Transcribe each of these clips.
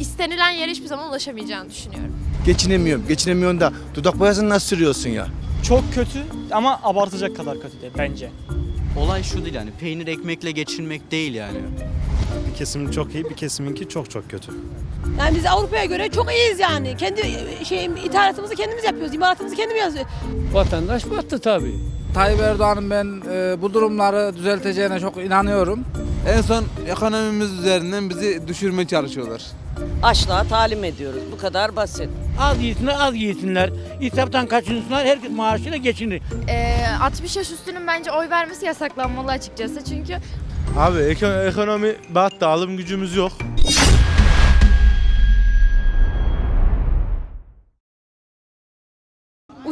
istenilen yere hiçbir zaman ulaşamayacağını düşünüyorum. Geçinemiyorum. Geçinemiyorsun da dudak boyasını nasıl sürüyorsun ya? Çok kötü ama abartacak kadar kötü değil bence. Olay şu değil yani peynir ekmekle geçinmek değil yani. Bir kesimin çok iyi, bir kesiminki çok çok kötü. Yani biz Avrupa'ya göre çok iyiyiz yani. Kendi şey ithalatımızı kendimiz yapıyoruz, imalatımızı kendimiz yapıyoruz. Vatandaş battı tabii. Tayyip Erdoğan'ın ben e, bu durumları düzelteceğine çok inanıyorum. En son ekonomimiz üzerinden bizi düşürmeye çalışıyorlar. Açlığa talim ediyoruz. Bu kadar basit. Az yesinler az yesinler. İsraftan kaçınsınlar herkes maaşıyla geçinir. 60 yaş üstünün bence oy vermesi yasaklanmalı açıkçası. Çünkü Abi eko- ekonomi battı, alım gücümüz yok.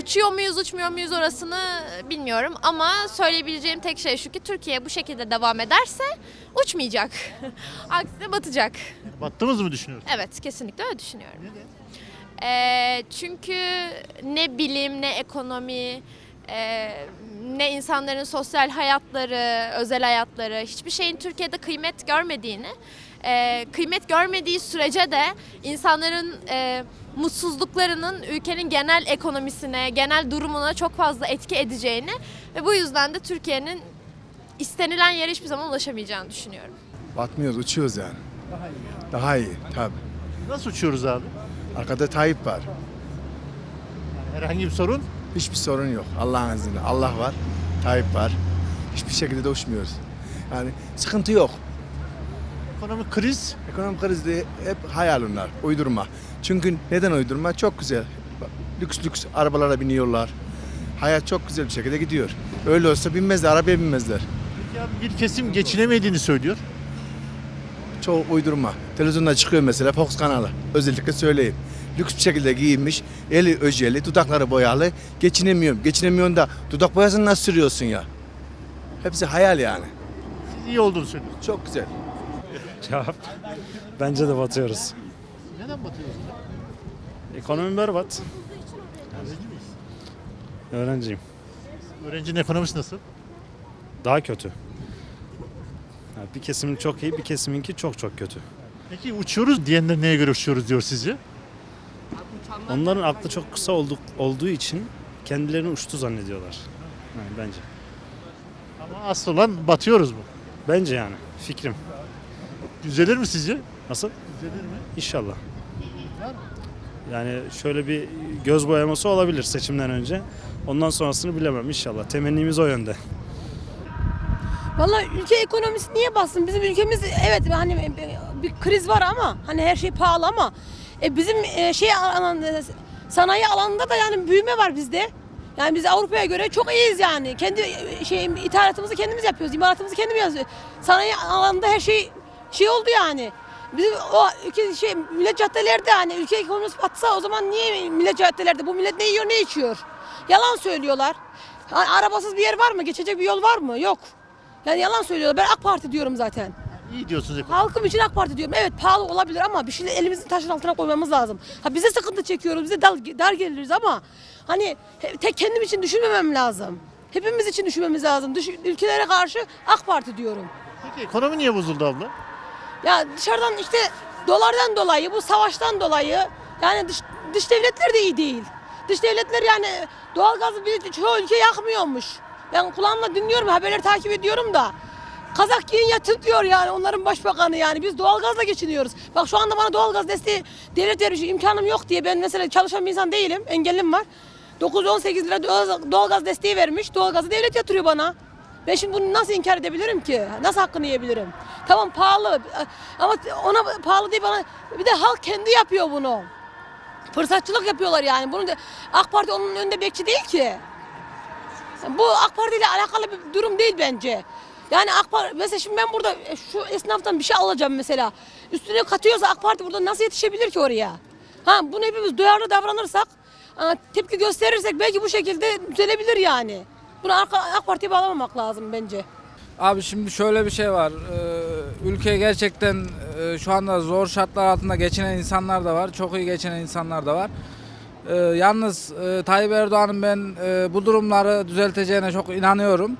Uçuyor muyuz uçmuyor muyuz orasını bilmiyorum. Ama söyleyebileceğim tek şey şu ki Türkiye bu şekilde devam ederse uçmayacak. Aksine batacak. Battığımızı mı düşünüyorsun? Evet kesinlikle öyle düşünüyorum. Ee, çünkü ne bilim ne ekonomi e, ne insanların sosyal hayatları, özel hayatları hiçbir şeyin Türkiye'de kıymet görmediğini e, kıymet görmediği sürece de insanların e, mutsuzluklarının ülkenin genel ekonomisine, genel durumuna çok fazla etki edeceğini ve bu yüzden de Türkiye'nin istenilen yere hiçbir zaman ulaşamayacağını düşünüyorum. Batmıyoruz, uçuyoruz yani. Daha iyi tabii. Nasıl uçuyoruz abi? Arkada Tayyip var. Herhangi bir sorun? Hiçbir sorun yok. Allah'ın izniyle. Allah var, Tayyip var. Hiçbir şekilde de uçmuyoruz. Yani sıkıntı yok. Ekonomik kriz. Ekonomik krizde hep hayal onlar, uydurma. Çünkü neden uydurma? Çok güzel. Lüks lüks arabalara biniyorlar. Hayat çok güzel bir şekilde gidiyor. Öyle olsa binmezler, arabaya binmezler. Peki abi bir kesim geçinemediğini söylüyor. Çoğu uydurma. Televizyonda çıkıyor mesela Fox kanalı. Özellikle söyleyeyim. Lüks bir şekilde giyinmiş, eli öjeli, dudakları boyalı. Geçinemiyorum. Geçinemiyorsun da dudak boyasını nasıl sürüyorsun ya? Hepsi hayal yani. Siz iyi olduğunu söylüyorsunuz. Çok güzel. Cevap. Bence de batıyoruz. Neden batıyorsunuz? Ekonomi berbat. Öğrenci miyiz? Öğrenciyim. Öğrencinin ekonomisi nasıl? Daha kötü. Bir kesimin çok iyi, bir kesiminki çok çok kötü. Peki uçuyoruz diyenler neye göre uçuyoruz diyor sizce? Onların aklı çok kısa olduk, olduğu için kendilerini uçtu zannediyorlar. Yani bence. Ama asıl olan batıyoruz mu? Bence yani. Fikrim. Düzelir mi sizce? Nasıl? Düzelir mi? İnşallah. Yani şöyle bir göz boyaması olabilir seçimden önce. Ondan sonrasını bilemem inşallah. Temennimiz o yönde. Vallahi ülke ekonomisi niye bassın? Bizim ülkemiz evet hani bir kriz var ama hani her şey pahalı ama e, bizim e, şey alanında sanayi alanında da yani büyüme var bizde. Yani biz Avrupa'ya göre çok iyiyiz yani. Kendi e, şey ithalatımızı kendimiz yapıyoruz, imalatımızı kendimiz yapıyoruz. Sanayi alanında her şey şey oldu yani. Bizim o ülke şey millet caddelerde hani ülke ekonomisi batsa o zaman niye millet caddelerde bu millet ne yiyor ne içiyor? Yalan söylüyorlar. Ha, arabasız bir yer var mı? Geçecek bir yol var mı? Yok. Yani yalan söylüyorlar. Ben AK Parti diyorum zaten. İyi diyorsunuz ekonomi. Halkım için AK Parti diyorum. Evet pahalı olabilir ama bir şeyleri elimizin taşın altına koymamız lazım. Ha bize sıkıntı çekiyoruz. Bize dar, dar geliriz ama hani tek kendim için düşünmemem lazım. Hepimiz için düşünmemiz lazım. Düş, ülkelere karşı AK Parti diyorum. Peki ekonomi niye bozuldu abla? Ya dışarıdan işte dolardan dolayı, bu savaştan dolayı yani dış, dış devletler de iyi değil. Dış devletler yani doğalgazı bir çoğu ülke yakmıyormuş. Ben kulağımla dinliyorum, haberleri takip ediyorum da. Kazak giyin yatın diyor yani onların başbakanı yani. Biz doğalgazla geçiniyoruz. Bak şu anda bana doğalgaz desteği devlet vermiş imkanım yok diye ben mesela çalışan bir insan değilim. Engellim var. 918 lira doğal- doğalgaz desteği vermiş. Doğalgazı devlet yatırıyor bana. Ben şimdi bunu nasıl inkar edebilirim ki? Nasıl hakkını yiyebilirim? Tamam pahalı ama ona pahalı değil bana bir de halk kendi yapıyor bunu. Fırsatçılık yapıyorlar yani. Bunu da, AK Parti onun önünde bekçi değil ki. Bu AK Parti ile alakalı bir durum değil bence. Yani AK Parti mesela şimdi ben burada e, şu esnaftan bir şey alacağım mesela. Üstüne katıyorsa AK Parti burada nasıl yetişebilir ki oraya? Ha bunu hepimiz duyarlı davranırsak, e, tepki gösterirsek belki bu şekilde düzelebilir yani. Bunu AK, Parti'ye bağlamamak lazım bence. Abi şimdi şöyle bir şey var. Ee, ülke gerçekten e, şu anda zor şartlar altında geçinen insanlar da var. Çok iyi geçinen insanlar da var. Ee, yalnız e, Tayyip Erdoğan'ın ben e, bu durumları düzelteceğine çok inanıyorum.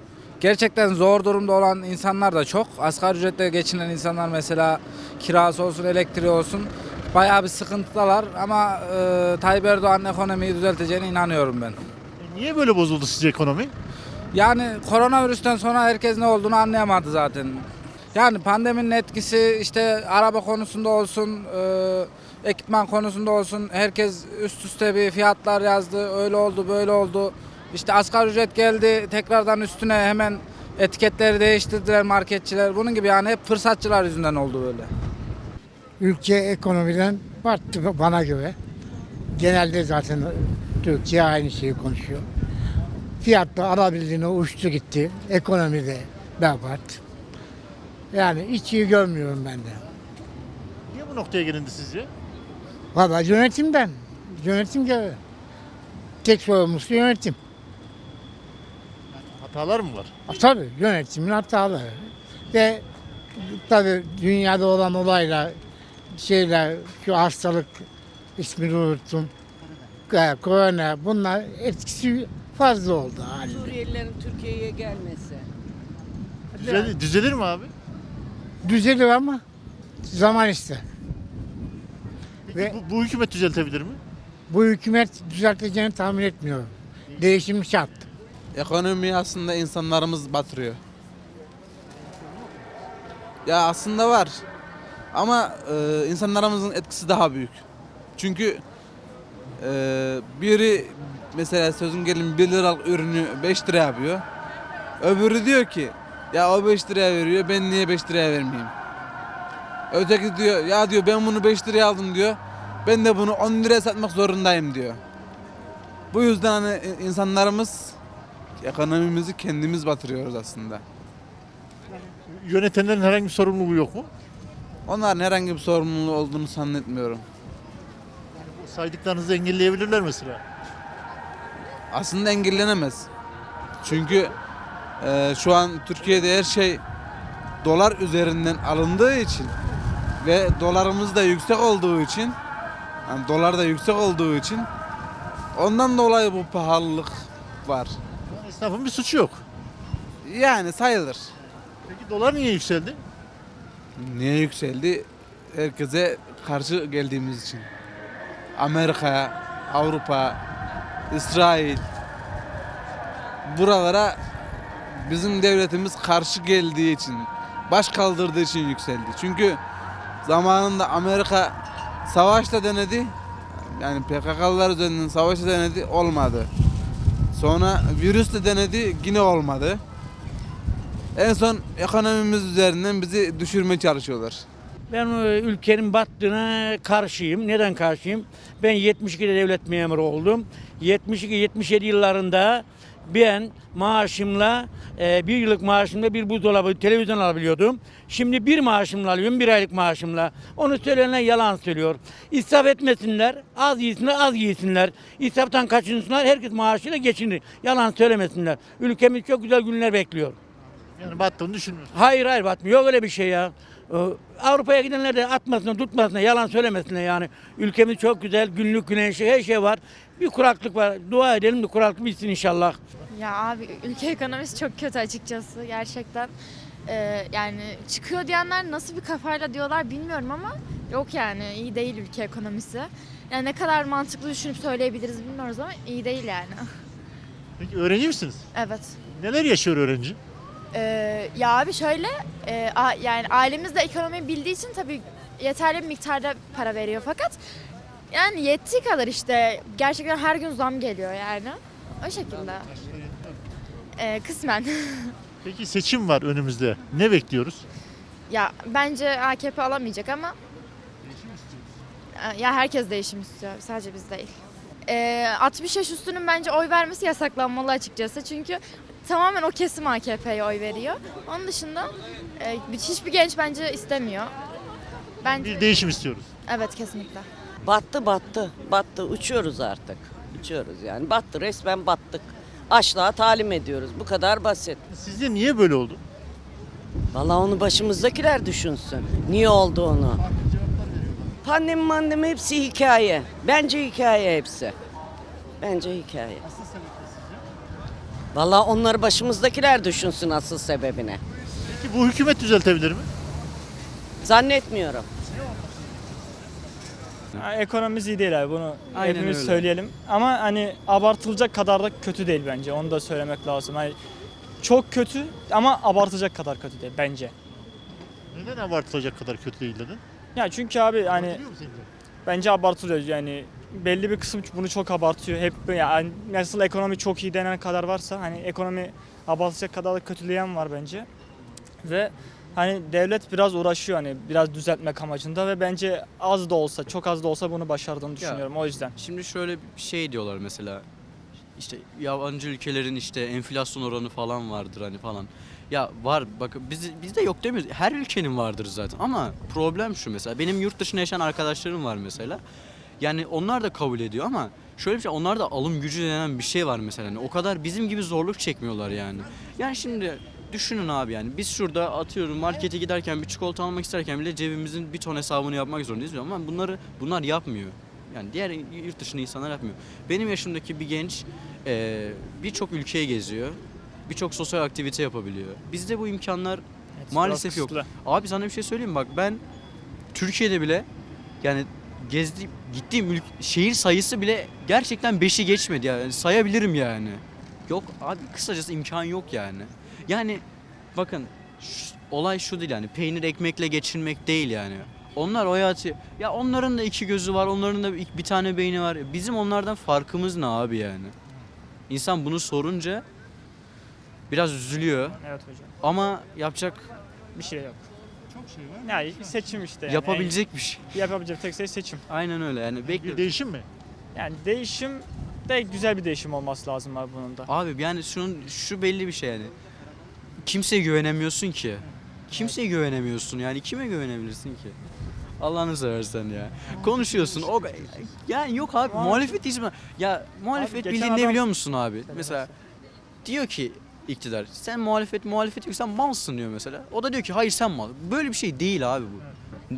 Gerçekten zor durumda olan insanlar da çok. Asgari ücretle geçinen insanlar mesela kirası olsun, elektriği olsun bayağı bir sıkıntıdalar ama e, Tayyip Erdoğan'ın ekonomiyi düzelteceğine inanıyorum ben. E, Niye böyle bozuldu sizce ekonomi? Yani koronavirüsten sonra herkes ne olduğunu anlayamadı zaten. Yani pandeminin etkisi işte araba konusunda olsun, e, ekipman konusunda olsun herkes üst üste bir fiyatlar yazdı. Öyle oldu, böyle oldu. İşte asgari ücret geldi, tekrardan üstüne hemen etiketleri değiştirdiler marketçiler. Bunun gibi yani hep fırsatçılar yüzünden oldu böyle. Ülke ekonomiden battı bana göre. Genelde zaten Türkiye aynı şeyi konuşuyor. Fiyatlar alabildiğine uçtu gitti. Ekonomi de berbat. Yani hiç iyi görmüyorum ben de. Niye bu noktaya gelindi sizce? Valla yönetimden. Yönetim göre. Tek sorumlusu yönetim. Hatalar mı var? Tabii yönetimin hataları. Ve tabii dünyada olan olaylar, şeyler, şu hastalık ismini unuttum. Ee, Korona bunlar etkisi fazla oldu halinde. Suriyelilerin Türkiye'ye gelmesi. Düzelir, düzelir mi abi? Düzelir ama zaman ister. Peki Ve- bu, bu hükümet düzeltebilir mi? Bu hükümet düzelteceğini tahmin etmiyorum. Değişim şart. Ekonomi aslında insanlarımız batırıyor. Ya aslında var. Ama e, insanlarımızın etkisi daha büyük. Çünkü e, biri mesela sözün gelin 1 liralık ürünü 5 lira yapıyor. Öbürü diyor ki ya o 5 liraya veriyor ben niye 5 liraya vermeyeyim. Öteki diyor ya diyor ben bunu 5 liraya aldım diyor. Ben de bunu 10 liraya satmak zorundayım diyor. Bu yüzden hani insanlarımız ekonomimizi kendimiz batırıyoruz aslında. Yönetenlerin herhangi bir sorumluluğu yok mu? Onların herhangi bir sorumluluğu olduğunu zannetmiyorum. Saydıklarınızı engelleyebilirler mesela. Aslında engellenemez. Çünkü e, şu an Türkiye'de her şey dolar üzerinden alındığı için ve dolarımız da yüksek olduğu için yani dolar da yüksek olduğu için ondan dolayı bu pahalılık var. Yani esnafın bir suçu yok. Yani sayılır. Peki dolar niye yükseldi? Niye yükseldi? Herkese karşı geldiğimiz için. Amerika, Avrupa, İsrail buralara bizim devletimiz karşı geldiği için, baş kaldırdığı için yükseldi. Çünkü zamanında Amerika savaşla denedi. Yani PKK'lılar üzerinden savaşla denedi, olmadı. Sonra virüsle denedi, yine olmadı. En son ekonomimiz üzerinden bizi düşürmeye çalışıyorlar. Ben e, ülkenin battığına karşıyım. Neden karşıyım? Ben 72'de devlet memuru oldum. 72-77 yıllarında ben maaşımla e, bir yıllık maaşımla bir buzdolabı, televizyon alabiliyordum. Şimdi bir maaşımla alıyorum, bir aylık maaşımla. Onu söyleyenler yalan söylüyor. İsraf etmesinler, az yesinler, az yesinler. İsraftan kaçınsınlar, herkes maaşıyla geçinir. Yalan söylemesinler. Ülkemiz çok güzel günler bekliyor. Yani battığını düşünmüyorsun. Hayır hayır batmıyor. Yok öyle bir şey ya. Ee, Avrupa'ya gidenler de atmasına tutmasına yalan söylemesinler yani. Ülkemiz çok güzel. Günlük güneşi her şey var. Bir kuraklık var. Dua edelim de kuraklık bitsin inşallah. Ya abi ülke ekonomisi çok kötü açıkçası gerçekten. Ee, yani çıkıyor diyenler nasıl bir kafayla diyorlar bilmiyorum ama yok yani iyi değil ülke ekonomisi. Yani ne kadar mantıklı düşünüp söyleyebiliriz bilmiyoruz ama iyi değil yani. Peki öğrenci misiniz? Evet. Neler yaşıyor öğrenci? Ee, ya abi şöyle e, a- yani ailemiz de ekonomiyi bildiği için tabii yeterli bir miktarda para veriyor fakat yani yettiği kadar işte gerçekten her gün zam geliyor yani. O şekilde. Ee, kısmen. Peki seçim var önümüzde. Ne bekliyoruz? ya bence AKP alamayacak ama ya herkes değişim istiyor sadece biz değil. Ee, 60 yaş üstünün bence oy vermesi yasaklanmalı açıkçası çünkü tamamen o kesim AKP'ye oy veriyor. Onun dışında e, hiçbir genç bence istemiyor. Bence Bir değişim istiyoruz. evet kesinlikle. Battı battı. Battı. Uçuyoruz artık. Uçuyoruz yani. Battı. Resmen battık. Açlığa talim ediyoruz. Bu kadar basit. Sizce niye böyle oldu? Vallahi onu başımızdakiler düşünsün. Niye olduğunu. Pandemi mandemi hepsi hikaye. Bence hikaye hepsi. Bence hikaye. Vallahi onları başımızdakiler düşünsün asıl sebebini. Peki bu hükümet düzeltebilir mi? Zannetmiyorum. Ha, Ekonomimiz iyi değil abi bunu Aynen hepimiz öyle. söyleyelim. Ama hani abartılacak kadar da kötü değil bence. Onu da söylemek lazım. Hani çok kötü ama abartacak kadar kötü değil bence. Neden abartılacak kadar kötü değil dedin? Ya çünkü abi hani Biliyor musun sence? bence abartılıyor yani belli bir kısım bunu çok abartıyor. Hep yani nasıl ekonomi çok iyi denen kadar varsa hani ekonomi abartacak kadar da kötüleyen var bence. Ve hani devlet biraz uğraşıyor hani biraz düzeltmek amacında ve bence az da olsa çok az da olsa bunu başardığını düşünüyorum o yüzden. Şimdi şöyle bir şey diyorlar mesela. İşte yabancı ülkelerin işte enflasyon oranı falan vardır hani falan. Ya var bakın biz, bizde yok demiyoruz. Her ülkenin vardır zaten ama problem şu mesela. Benim yurt dışında yaşayan arkadaşlarım var mesela. Yani onlar da kabul ediyor ama şöyle bir şey onlar da alım gücü denen bir şey var mesela. Hani o kadar bizim gibi zorluk çekmiyorlar yani. Yani şimdi düşünün abi yani biz şurada atıyorum markete giderken bir çikolata almak isterken bile cebimizin bir ton hesabını yapmak zorundayız ama bunları bunlar yapmıyor. Yani diğer yurt dışında insanlar yapmıyor. Benim yaşımdaki bir genç eee, birçok ülkeye geziyor. Birçok sosyal aktivite yapabiliyor. Bizde bu imkanlar Evet, Maalesef yok. kısıtlı. Abi sana bir şey söyleyeyim bak ben Türkiye'de bile yani gezdiğim gittiğim ülk- şehir sayısı bile gerçekten 5'i geçmedi yani sayabilirim yani. Yok abi kısacası imkan yok yani. Yani bakın şu- olay şu değil yani peynir ekmekle geçinmek değil yani. Onlar o hayatı ya onların da iki gözü var onların da bir, bir tane beyni var. Bizim onlardan farkımız ne abi yani? İnsan bunu sorunca biraz üzülüyor Evet hocam. ama yapacak Bir şey yok. Çok şey var. Yani seçim işte. Yani. yapabilecek bir şey. Yapabilecek tek şey seçim. Aynen öyle yani Bir bekliyoruz. değişim mi? Yani değişim de güzel bir değişim olması lazım abi bunun da. Abi yani şunun şu belli bir şey yani. Kimseye güvenemiyorsun ki. Kimseye güvenemiyorsun yani kime güvenebilirsin ki? Allah'ını seversen ya. Konuşuyorsun. O yani yok abi muhalefet hiç ya muhalefet bildiğin ne biliyor musun abi? Mesela diyor ki iktidar sen muhalefet muhalefet yok sen malsın diyor mesela. O da diyor ki hayır sen mal. Böyle bir şey değil abi bu.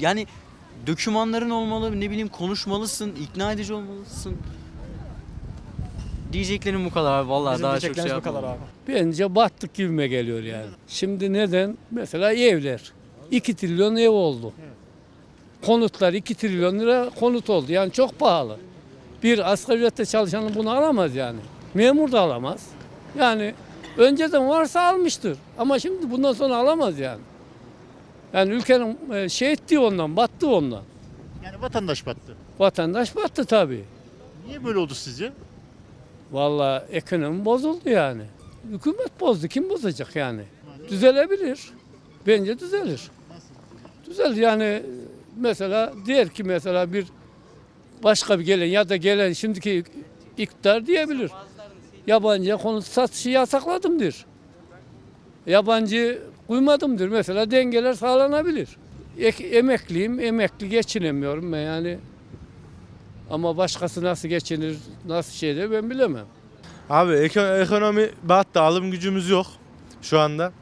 Yani dokümanların olmalı ne bileyim konuşmalısın, ikna edici olmalısın. Diyeceklerim bu kadar abi. Vallahi Bizim daha çok şey bu kadar abi. Bence battık gibime geliyor yani. Şimdi neden? Mesela evler. 2 trilyon ev oldu. Konutlar 2 trilyon lira konut oldu. Yani çok pahalı. Bir asgari ücretle çalışanın bunu alamaz yani. Memur da alamaz. Yani önceden varsa almıştır. Ama şimdi bundan sonra alamaz yani. Yani ülkenin e, şey ettiği ondan, battı ondan. Yani vatandaş battı. Vatandaş battı tabii. Niye böyle oldu sizce? Vallahi ekonomi bozuldu yani. Hükümet bozdu. Kim bozacak yani? Düzelebilir. Bence düzelir. Düzelir yani mesela diğer ki mesela bir başka bir gelen ya da gelen şimdiki iktidar diyebilir. Yabancıya konut satışı yasakladımdır. Yabancı uymadımdır. Mesela dengeler sağlanabilir. Ek, emekliyim, emekli geçinemiyorum ben yani. Ama başkası nasıl geçinir, nasıl şeyler ben bilemem. Abi eko- ekonomi battı alım gücümüz yok şu anda.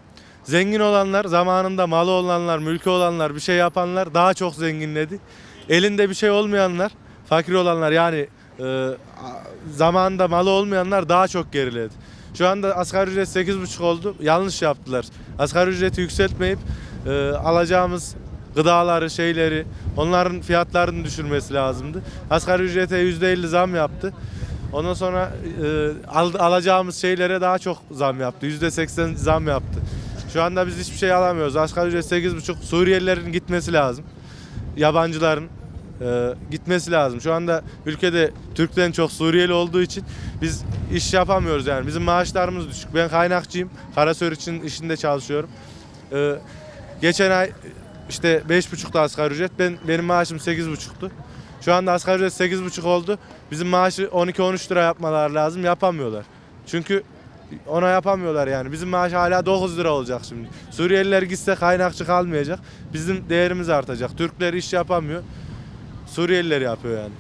Zengin olanlar zamanında malı olanlar, mülkü olanlar, bir şey yapanlar daha çok zenginledi. Elinde bir şey olmayanlar, fakir olanlar yani e, zamanında malı olmayanlar daha çok geriledi. Şu anda asgari ücret 8,5 oldu. Yanlış yaptılar. Asgari ücreti yükseltmeyip e, alacağımız gıdaları, şeyleri, onların fiyatlarını düşürmesi lazımdı. Asgari ücrete %50 zam yaptı. Ondan sonra e, al- alacağımız şeylere daha çok zam yaptı. %80 zam yaptı. Şu anda biz hiçbir şey alamıyoruz. Asgari ücret 8,5. Suriyelilerin gitmesi lazım. Yabancıların e, gitmesi lazım. Şu anda ülkede Türk'ten çok Suriyeli olduğu için biz iş yapamıyoruz yani. Bizim maaşlarımız düşük. Ben kaynakçıyım. Karasör için işinde çalışıyorum. E, geçen ay işte 5,5'tu asgari ücret. Ben benim maaşım 8,5'tu. Şu anda asgari ücret 8,5 oldu. Bizim maaşı 12-13 lira yapmalar lazım. Yapamıyorlar. Çünkü ona yapamıyorlar yani. Bizim maaş hala 9 lira olacak şimdi. Suriyeliler gitse kaynakçı kalmayacak. Bizim değerimiz artacak. Türkler iş yapamıyor. Suriyeliler yapıyor yani.